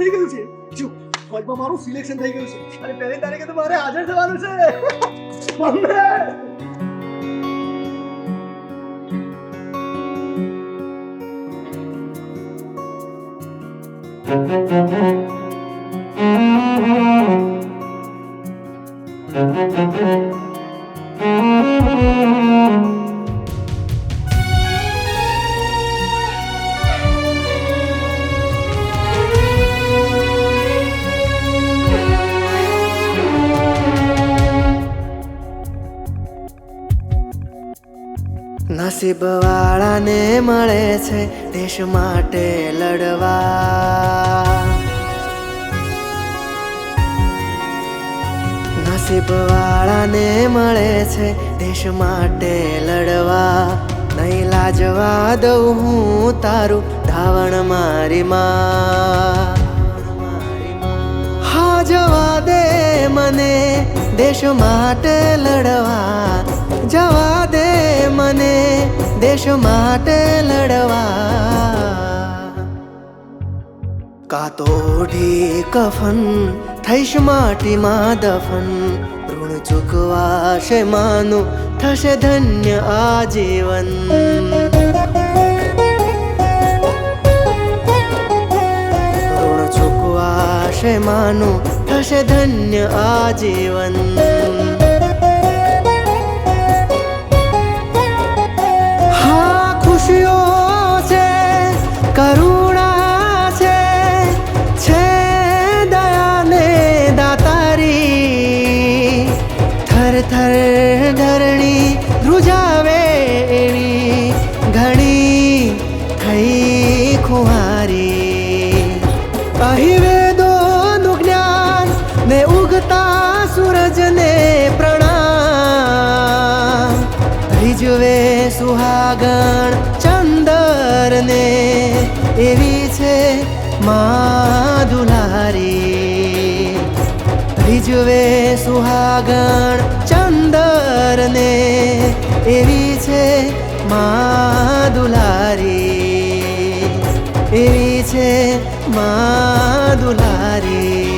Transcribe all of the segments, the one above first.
થઈ ગયું છે? જો ફોજમાં મારું સિલેક્શન થઈ ગયું છે. અને પહેલી તારીખે તો મારે હાજર થવાનું છે. મમ્મી નસીબ વાળાને મળે છે દેશ માટે લડવા. નસીબ વાળાને મળે છે દેશ માટે લડવા. નહીં લાજવા દઉં હું તારું ધાવણ મારી માં. હા જવા દે મને દેશ માટે લડવા. જવા દે મને દેશ માટે લડવા. કાતો ઓઢી કફન થઈશ માટીમાં દફન. ઋણ ચૂકવાશે માનું, થશે ધન્ય આજીવન. ઋણ ચૂકવાશે માનું, થશે ધન્ય આજીવન. હા કરુણા છે છે દયાને દાતારી. થર થર ધરણી ધ્રુજાવે એવી ઘણી થઈ ખુહારી. અહીં વેદોનું જ્ઞાન ને ઉગતા સૂરજને પ્રણામ. રીજવે સુહાગણ ચંદરને એવી છે મા દુલારી. રીજવે સુહાગણ ચંદરને એવી છે મા દુલારી. એવી છે મા દુલારી.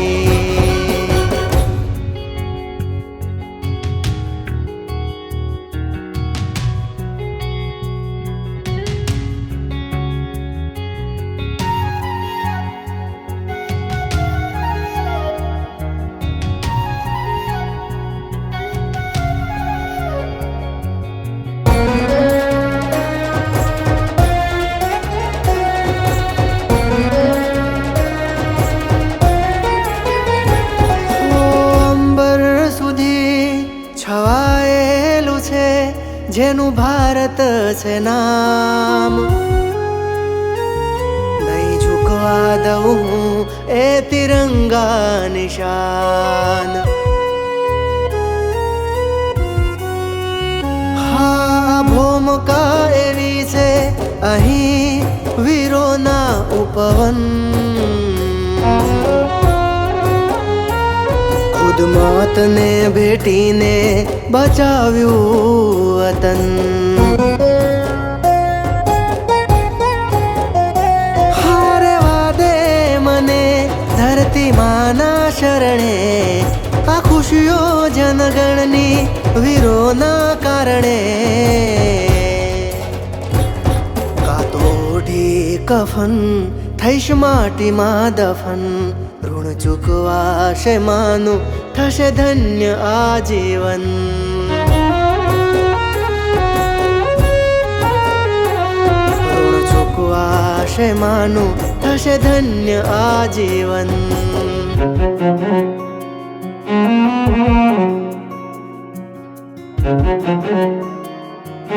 જેનું ભારત છે નામ. નહીં ઝુકવા દઉં હું એ તિરંગા નિશાન. હા, ભૂમકા એવી છે અહીં વીરોના ઉપવન. મોતને ભેટીને બચાવ્યું વતન. મને શરણે, આ ખુશીઓ જનગણની વીરોના કારણે. કાતોઢી કફન, થઈશ માટીમાં દફન. ઋણ ચૂકવાશે માનું થશે ધન્ય આજીવન ઋણ ચૂકવાશે માનું થશે ધન્ય આજીવન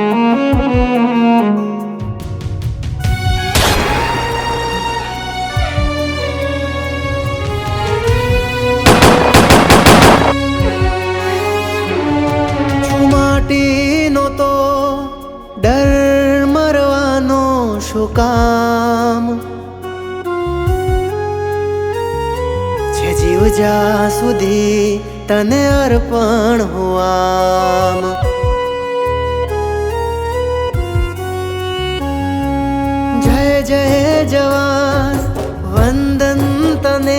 છું માટીનો તો ડર મરવાનો શું કામ? છે જીવ જા સુધી તને અર્પણ હોવામ. જય જય જવાન વંદન તન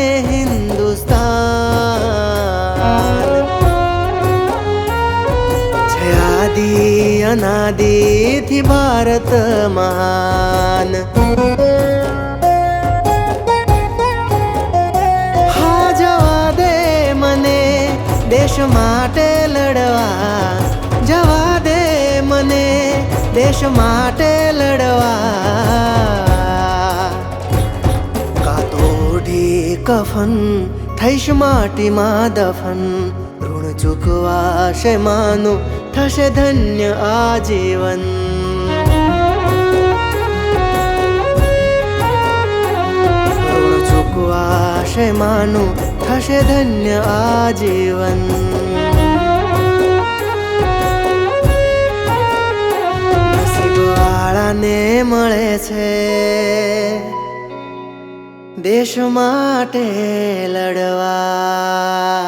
અનાદિથી ભારત મહાન. હા, જવા દે મને દેશ માટે લડવા. જવા દે મને દેશ માટે લડવા. કાતોડી કફન, થઈશ માટીમાં દફન. ઋણ ચૂકવાશે માનું થશે ધન્ય આજીવન ઋણ ચૂકવાશે માનું થશે ધન્ય આજીવન નસીબવાળાને મળે છે દેશ માટે લડવા